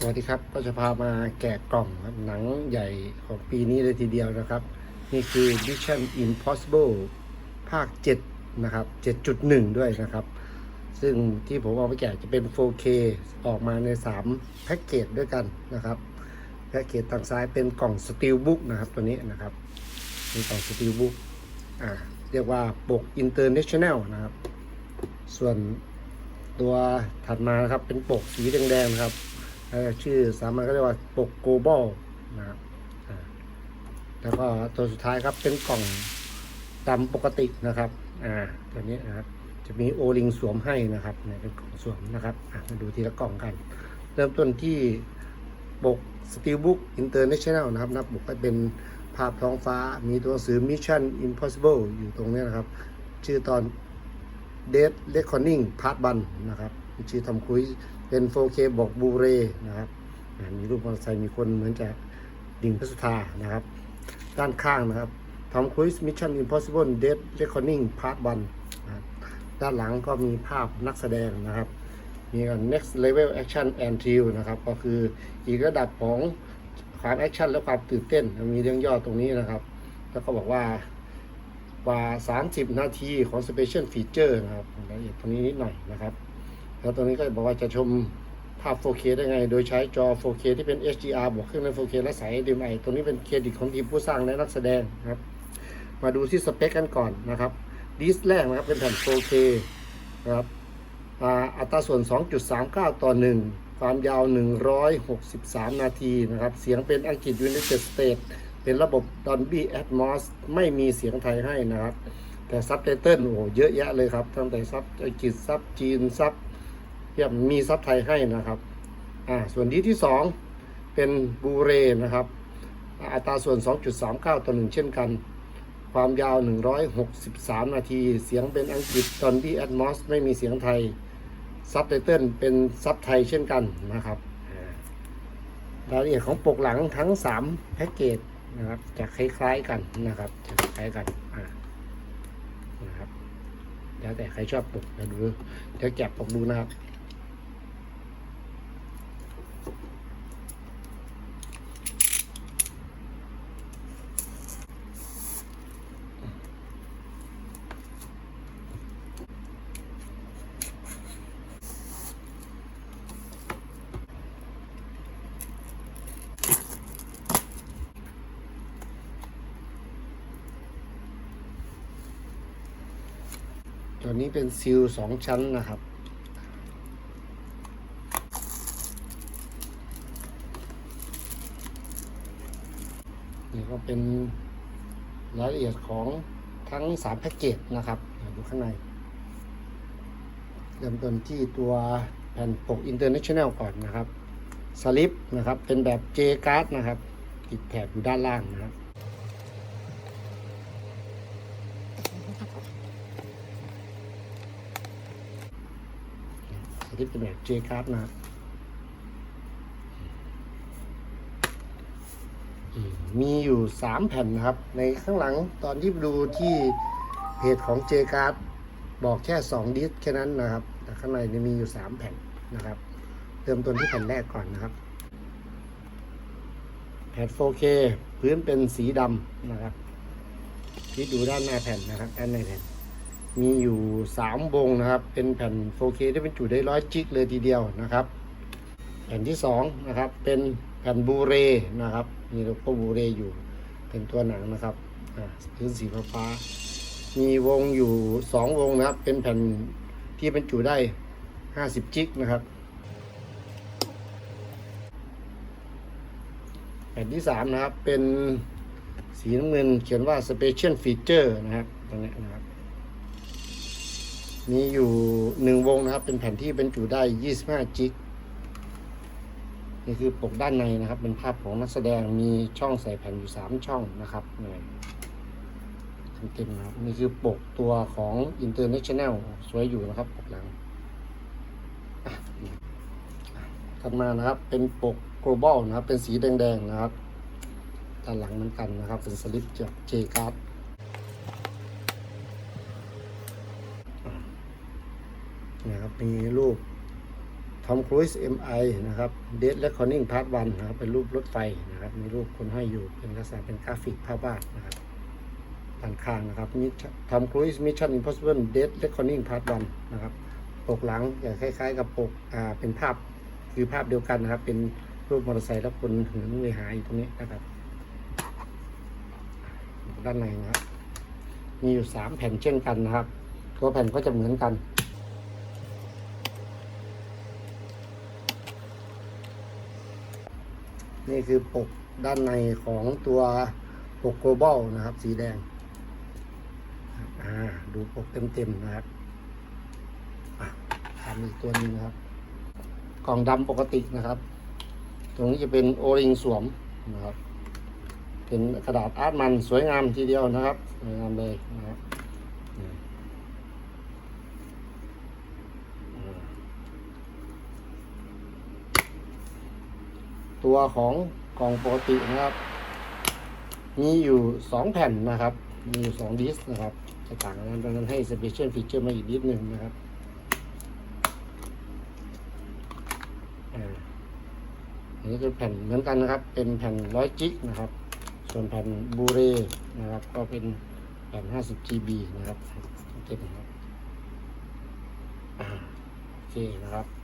สวัสดีครับก็จะพามาแกะกล่องครับหนังใหญ่ของปีนี้เลยทีเดียวนะครับ นี่คือ Mission Impossible ภาค 7 นะครับ 7.1 ด้วยนะครับ ซึ่งที่ผมเอาไปแกะจะเป็น 4K ออกมาใน 3 แพ็กเกจด้วยกันนะครับ แพ็กเกจทางซ้ายเป็นกล่องสตีลบุ๊กนะครับตัวนี้นะครับเป็นกล่องสตีลบุ๊กอ่าเรียกว่าปก International นะครับ ส่วนตัวถัดมานะครับเป็นปกสีแดงๆนะครับ ชื่อสามัญก็เรียกว่าปก global นะครับแล้วก็ตัวสุดท้ายครับเป็นกล่องดำปกตินะครับ อ่า ตัวนี้นะครับ จะมีโอลิงสวมให้นะครับเนี่ยเป็นกล่องสวมนะครับ อะมาดูทีละกล่องกัน เริ่มต้นที่ปก Steelbook International นะครับนับปกก็เป็นภาพท้องฟ้า มีตัวหนังสือ Mission Impossible อยู่ตรงนี้นะครับ ชื่อตอน Dead Reckoning Part 1นะครับ ชื่อทำคุย เป็น 4K บอกบูเรนะครับมีรูปมอเตอร์ไซค์มีคนเหมือนจะดิ่งพระสุธานะครับ ด้านข้างนะครับทำคุย Mission Impossible Dead Reckoning Part 1นะครับด้านหลังก็มีภาพนักแสดงนะครับมี next level action and thrill นะครับ ก็คืออีกระดับของความแอคชั่นและความตื่นเต้น มีเรื่องย่อตรงนี้นะครับ แล้วก็บอกว่ากว่า 30 นาทีของ Special Feature นะครับรายละเอียดตรงนี้นิดหน่อยนะครับ แล้วตรงนี้ก็บอกว่าจะชมภาพ 4K ได้ไง โดยใช้จอ 4K ที่เป็น HDR บวกเครื่องเล่น 4K และสาย HDMI ตรงนี้เป็นเครดิตของทีมผู้สร้างและนักแสดงครับ มาดูที่สเปคกันก่อนนะครับ ดิสแรกนะครับเป็นแผ่น 4K นะครับอัตราส่วน 2.39 ต่อ 1 ความยาว 163 นาทีนะครับ เสียงเป็นอังกฤษ United States เป็นระบบ Dolby Atmos ไม่มีเสียงไทยให้นะครับ แต่ซับไตเติลโอ้โหเยอะแยะเลยครับ ตั้งแต่ซับอังกฤษซับจีนซับ เทียบมีซับไทยให้นะครับอ่าส่วนดีที่ 2 เป็นบูเรนะครับ อัตราส่วน 2.39 ต่อ1เช่นกัน ความยาว 163 นาที เสียงเป็นอังกฤษ Dolby Atmos ไม่มีเสียงไทยซับไตเติลเป็นซับไทยเช่นกันนะครับรายละเอียดของปกหลังทั้ง 3 แพ็กเกจนะครับจะคล้ายๆกันนะครับจะคล้ายกันอ่านะครับแล้วแต่ใครชอบปกเดี๋ยวดูเดี๋ยวแกะปกดูนะครับ ตัวนี้เป็นซีลสองชั้นนะครับ นี่ก็เป็นรายละเอียดของทั้งสามแพ็กเกจนะครับดูข้างในเริ่มต้นที่ตัวแผ่นปก International ก่อนนะครับสลิปนะครับ เป็นแบบ J card นะครับ ติดแถบอยู่ด้านล่างนะครับ สลิปเป็นแบบ J card นะมีอยู่สามแผ่นนะครับ ในข้างหลังตอนที่ดูที่เพจของ J card บอกแค่2ดิสแค่นั้นนะครับ แต่ข้างในมีอยู่3แผ่นนะครับ เริ่มต้นที่แผ่นแรกก่อนนะครับ แผ่น 4K พื้นเป็นสีดำนะครับ ที่ดูด้านหน้าแผ่นนะครับ ด้านในแผ่น มีอยู่ 3 วงนะครับ เป็นแผ่น 4K ที่เป็นจุได้ร้อยจิกเลยทีเดียวนะครับ แผ่นที่2นะครับ เป็นแผ่นบูเรนะครับ มีโลโก้บูเรอยู่เป็นตัวหนังนะครับอ่าพื้นสีฟ้า มีวงอยู่ 2 วงนะครับ เป็นแผ่นที่บรรจุได้ 50 จิกนะครับ แผ่นที่ 3 นะครับ เป็นสีน้ำเงินเขียนว่า Special Feature นะครับตรงนี้นะครับ มีอยู่หนึ่งวงนะครับ เป็นแผ่นที่บรรจุได้ 25 จิก นี่คือปกด้านในนะครับ เป็นภาพของนักแสดงมีช่องใส่แผ่นอยู่ 3 ช่องนะครับนี่เต็มๆนะครับนี่คือปกตัวของ International สวยอยู่นะครับปกหลังอะถัดมานะครับ เป็นปก global นะครับ เป็นสีแดงๆนะครับด้านหลังเหมือนกันนะครับ เป็นสลิปจาก J card นะครับมีรูปทอมครูซ MI นะครับ Dead Reckoning Part 1นะครับเป็นรูปรถไฟนะครับมีรูปคนให้อยู่เป็นลักษณะเป็นกราฟิกภาพวาดนะครับด้านข้างนะครับทอมครูซ Mission Impossible Dead Reckoning Part 1นะครับปกหลังจะคล้าย ๆ กับปกอ่าเป็นภาพคือภาพเดียวกันนะครับ เป็นรูปมอเตอร์ไซค์แล้วคนเหินเวหาอยู่ตรงนี้นะครับ ด้านในนะครับมีอยู่สามแผ่นเช่นกันนะครับ ตัวแผ่นก็จะเหมือนกัน นี่คือปกด้านในของตัวปก global นะครับ สีแดงอ่าดูปกเต็มๆนะครับอะทำอีกตัวนึงนะครับ กล่องดำปกตินะครับ ตรงนี้จะเป็นโอริงสวมนะครับ เป็นกระดาษอาร์ตมันสวยงามทีเดียวนะครับสวยงามเลยนะครับอืมอ่า ตัวของกล่องปกตินะครับ มีอยู่สองแผ่นนะครับ มีอยู่สองดิสก์นะครับจะต่างกันดังนั้นให้ special feature มาอีกนิดนึงนะครับอันนี้เป็นแผ่นเหมือนกันนะครับ เป็นแผ่นร้อยจิกนะครับ ส่วนแผ่นบูเรนะครับ ก็เป็นแผ่น 50 GB นะครับเก็บนะครับโอเคนะครับ